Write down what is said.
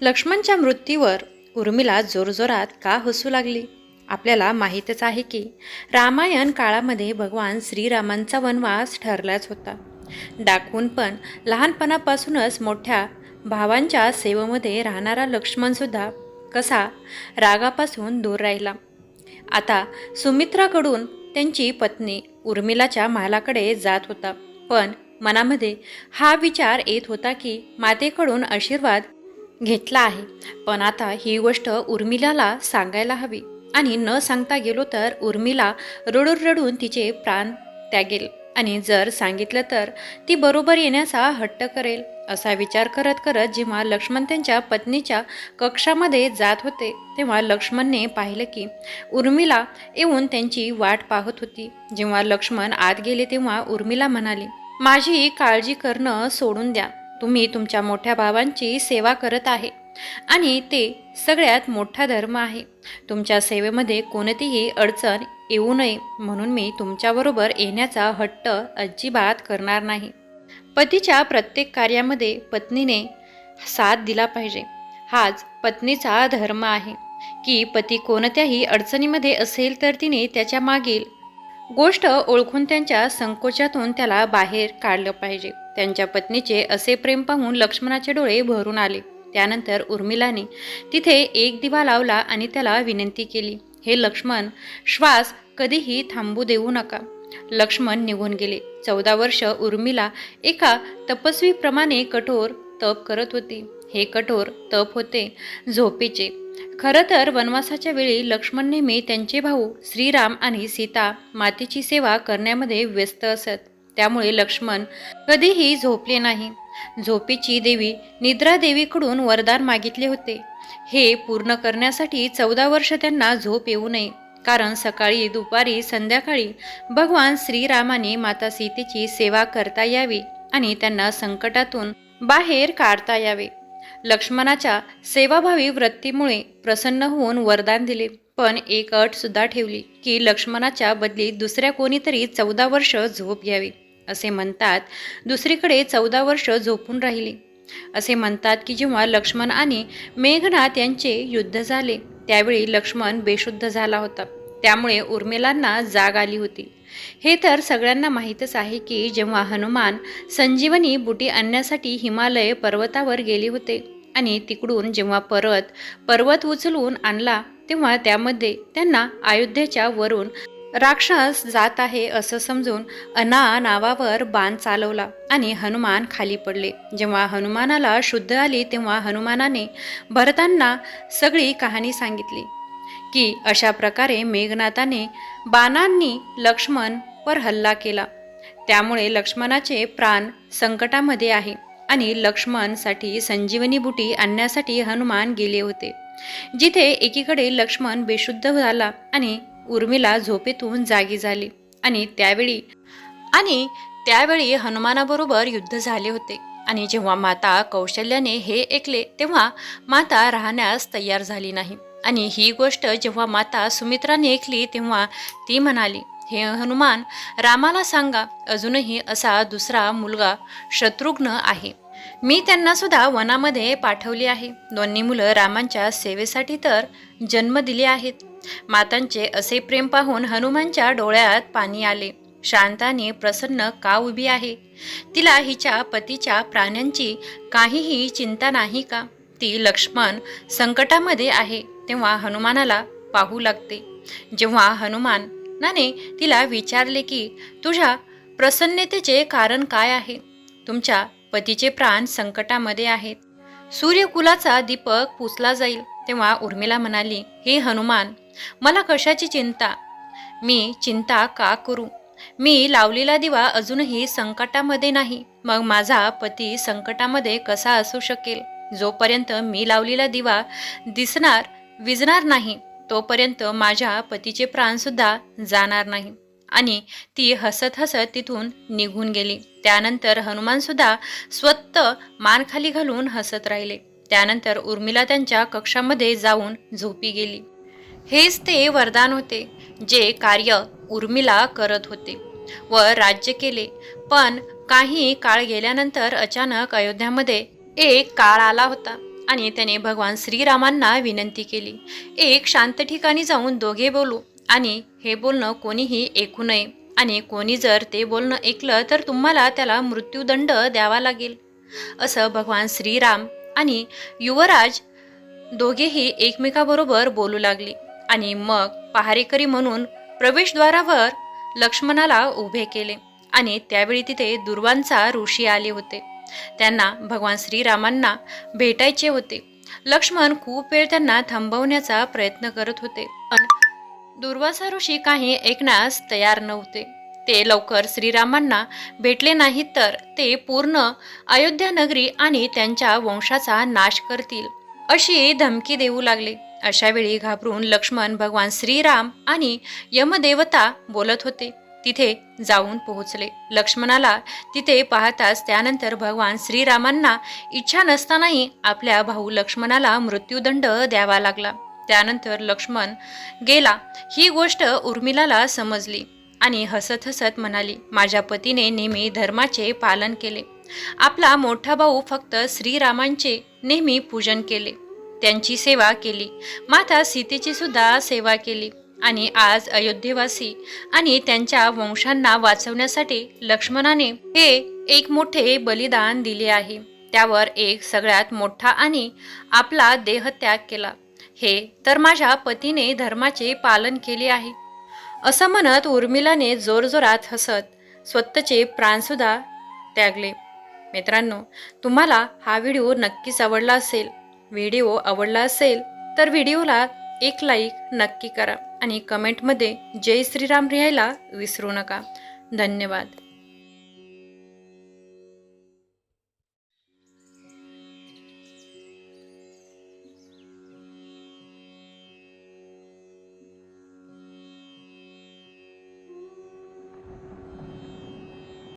लक्ष्मणच्या मृत्यूवर उर्मिला जोरजोरात का हसू लागली? आपल्याला माहीतच आहे की रामायण काळामध्ये भगवान श्रीरामांचा वनवास ठरलाच होता. डाकून पण लहानपणापासूनच मोठ्या भावांच्या सेवेमध्ये राहणारा लक्ष्मणसुद्धा कसा रागापासून दूर राहिला. आता सुमित्राकडून त्यांची पत्नी उर्मिलाच्या महालाकडे जात होता. पण मनामध्ये हा विचार येत होता की मातेकडून आशीर्वाद घेतला आहे. पण आता ही गोष्ट उर्मिलाला सांगायला हवी. आणि न सांगता गेलो तर उर्मिला रडून रडून तिचे प्राण त्यागेल. आणि जर सांगितलं तर ती बरोबर येण्याचा हट्ट करेल असा विचार करत करत जेव्हा लक्ष्मण त्यांच्या पत्नीच्या कक्षामध्ये जात होते तेव्हा लक्ष्मणने पाहिलं की उर्मिला येऊन त्यांची वाट पाहत होती. जेव्हा लक्ष्मण आत गेले तेव्हा उर्मिला म्हणाली माझी काळजी करणं सोडून द्या. तुम्ही तुमच्या मोठ्या भावांची सेवा करत आहे. आणि ते सगळ्यात मोठा धर्म आहे. तुमच्या सेवेमध्ये कोणतीही अडचण येऊ नये म्हणून मी तुमच्याबरोबर येण्याचा हट्ट अजिबात करणार नाही. पतीच्या प्रत्येक कार्यामध्ये पत्नीने साथ दिला पाहिजे. हाच पत्नीचा धर्म आहे. की पती कोणत्याही अडचणीमध्ये असेल तर तिने त्याच्या मागील गोष्ट ओळखून त्यांच्या संकोचातून त्याला बाहेर काढलं पाहिजे. त्यांच्या पत्नीचे असे प्रेम पाहून लक्ष्मणाचे डोळे भरून आले. त्यानंतर उर्मिलाने तिथे एक दिवा लावला आणि त्याला विनंती केली हे लक्ष्मण श्वास कधीही थांबू देऊ नका. लक्ष्मण निघून गेले. चौदा वर्ष उर्मिला एका तपस्वीप्रमाणे कठोर तप करत होती. हे कठोर तप होते झोपेचे. खरं तर वनवासाच्या वेळी लक्ष्मण नेहमी त्यांचे भाऊ श्रीराम आणि सीता मातेची सेवा करण्यामध्ये व्यस्त असत. त्यामुळे लक्ष्मण कधीही झोपले नाही. झोपेची देवी निद्रा देवीकडून वरदान मागितले होते. हे पूर्ण करण्यासाठी चौदा वर्ष त्यांना झोप येऊ नये. कारण सकाळी दुपारी संध्याकाळी भगवान श्रीरामाने माता सीतेची सेवा करता यावी आणि त्यांना संकटातून बाहेर काढता यावे. लक्ष्मणाच्या सेवाभावी वृत्तीमुळे प्रसन्न होऊन वरदान दिले. पण एक अट सुद्धा ठेवली की लक्ष्मणाच्या बदलीत दुसऱ्या कोणीतरी चौदा वर्ष झोप घ्यावी असे म्हणतात. दुसरीकडे चौदा वर्ष झोपून राहिली. असे म्हणतात की जेव्हा लक्ष्मण आणि मेघनाथ यांचे युद्ध झाले त्यावेळी लक्ष्मण बेशुद्ध झाला होता. त्यामुळे उर्मिलांना जाग आली होती. हे तर सगळ्यांना माहीतच आहे की जेव्हा हनुमान संजीवनी बुटी आणण्यासाठी हिमालय पर्वतावर गेले होते आणि तिकडून जेव्हा परत पर्वत उचलून आणला तेव्हा त्यामध्ये त्यांना अयोध्येच्या वरून राक्षस जात आहे असं समजून अना नावावर बाण चालवला आणि हनुमान खाली पडले. जेव्हा हनुमानाला शुद्ध आली तेव्हा हनुमानाने भरतांना सगळी कहाणी सांगितली. की अशा प्रकारे मेघनाथाने बाणांनी लक्ष्मणवर हल्ला केला. त्यामुळे लक्ष्मणाचे प्राण संकटामध्ये आहे आणि लक्ष्मणसाठी संजीवनी बुटी आणण्यासाठी हनुमान गेले होते. जिथे एकीकडे लक्ष्मण बेशुद्ध झाला आणि उर्मिला झोपेतून जागी झाली आणि त्यावेळी आणि त्यावेळी हनुमानाबरोबर युद्ध झाले होते. आणि जेव्हा माता कौशल्याने हे ऐकले तेव्हा माता राहण्यास तयार झाली नाही. आणि ही गोष्ट जेव्हा माता सुमित्राने ऐकली तेव्हा ती म्हणाली हे हनुमान रामाला सांगा अजूनही असा दुसरा मुलगा शत्रुघ्न आहे. मी त्यांना सुद्धा वनामध्ये पाठवली आहे. दोन्ही मुलं रामांच्या सेवेसाठी तर जन्म दिले आहेत. मातांचे असे प्रेम पाहून हनुमानच्या डोळ्यात पाणी आले. शांताने प्रसन्न का उभी आहे? तिला हिच्या पतीच्या प्राण्यांची काहीही चिंता नाही का? ती लक्ष्मण संकटामध्ये आहे. तेव्हा हनुमानाला पाहू लागते. जेव्हा हनुमानाने तिला विचारले की तुझ्या प्रसन्नतेचे कारण काय आहे? तुमच्या पतीचे प्राण संकटामध्ये आहेत. सूर्यकुलाचा दीपक पुसला जाईल. तेव्हा उर्मिला म्हणाली हे हनुमान मला कशाची चिंता? मी चिंता का करू? मी लावलेला दिवा अजूनही संकटामध्ये नाही. मग माझा पती संकटामध्ये कसा असू शकेल? जोपर्यंत मी लावलेला दिवा दिसणार विजणार नाही तोपर्यंत माझ्या पतीचे प्राणसुद्धा जाणार नाही. आणि ती हसत हसत तिथून निघून गेली. त्यानंतर हनुमानसुद्धा स्वत मान खाली घालून हसत राहिले. त्यानंतर उर्मिला त्यांच्या कक्षामध्ये जाऊन झोपी गेली. हेच ते वरदान होते जे कार्य उर्मिला करत होते व राज्य केले. पण काही काळ गेल्यानंतर अचानक अयोध्यामध्ये एक काळ आला होता. आणि त्याने भगवान श्रीरामांना विनंती केली. एक शांत ठिकाणी जाऊन दोघे बोलू. आणि हे बोलणं कोणीही ऐकू नये. आणि कोणी जर ते बोलणं ऐकलं तर तुम्हाला त्याला मृत्यूदंड द्यावा लागेल. असं भगवान श्रीराम आणि युवराज दोघेही एकमेकाबरोबर बोलू लागले. आणि मग पहारेकरी म्हणून प्रवेशद्वारावर लक्ष्मणाला उभे केले. आणि त्यावेळी तिथे दुर्वांचा ऋषी आले होते. त्यांना भगवान श्रीरामांना भेटायचे होते. लक्ष्मण खूप वेळ त्यांना थांबवण्याचा प्रयत्न करत होते. पण दुर्वासा ऋषी काही ऐकण्यास तयार नव्हते. ते लवकर श्रीरामांना भेटले नाहीत तर ते पूर्ण अयोध्या नगरी आणि त्यांच्या वंशाचा नाश करतील अशी धमकी देऊ लागले. अशा वेळी घाबरून लक्ष्मण भगवान श्रीराम आणि यमदेवता बोलत होते. तिथे जाऊन पोहोचले. लक्ष्मणाला तिथे पाहताच त्यानंतर भगवान श्रीरामांना इच्छा नसतानाही आपल्या भाऊ लक्ष्मणाला मृत्यूदंड द्यावा लागला. त्यानंतर लक्ष्मण गेला. ही गोष्ट उर्मिलाला समजली आणि हसत हसत म्हणाली माझ्या पतीने नेहमी धर्माचे पालन केले. आपला मोठा भाऊ फक्त श्रीरामांचे नेहमी पूजन केले. त्यांची सेवा केली. माता सीतेची सुद्धा सेवा केली. आणि आज अयोध्येवासी आणि त्यांच्या वंशांना वाचवण्यासाठी लक्ष्मणाने हे एक मोठे बलिदान दिले आहे. त्यावर एक सगळ्यात मोठा आणि आपला देहत्याग केला. हे तर माझ्या पतीने धर्माचे पालन केले आहे. असं म्हणत उर्मिलाने जोरजोरात हसत स्वतःचे प्राणसुद्धा त्यागले. मित्रांनो तुम्हाला हा व्हिडिओ नक्कीच आवडला असेल. व्हिडिओ आवडला असेल तर व्हिडिओला एक लाईक नक्की करा. आणि कमेंटमध्ये जय श्रीराम लिहायला विसरू नका. धन्यवाद.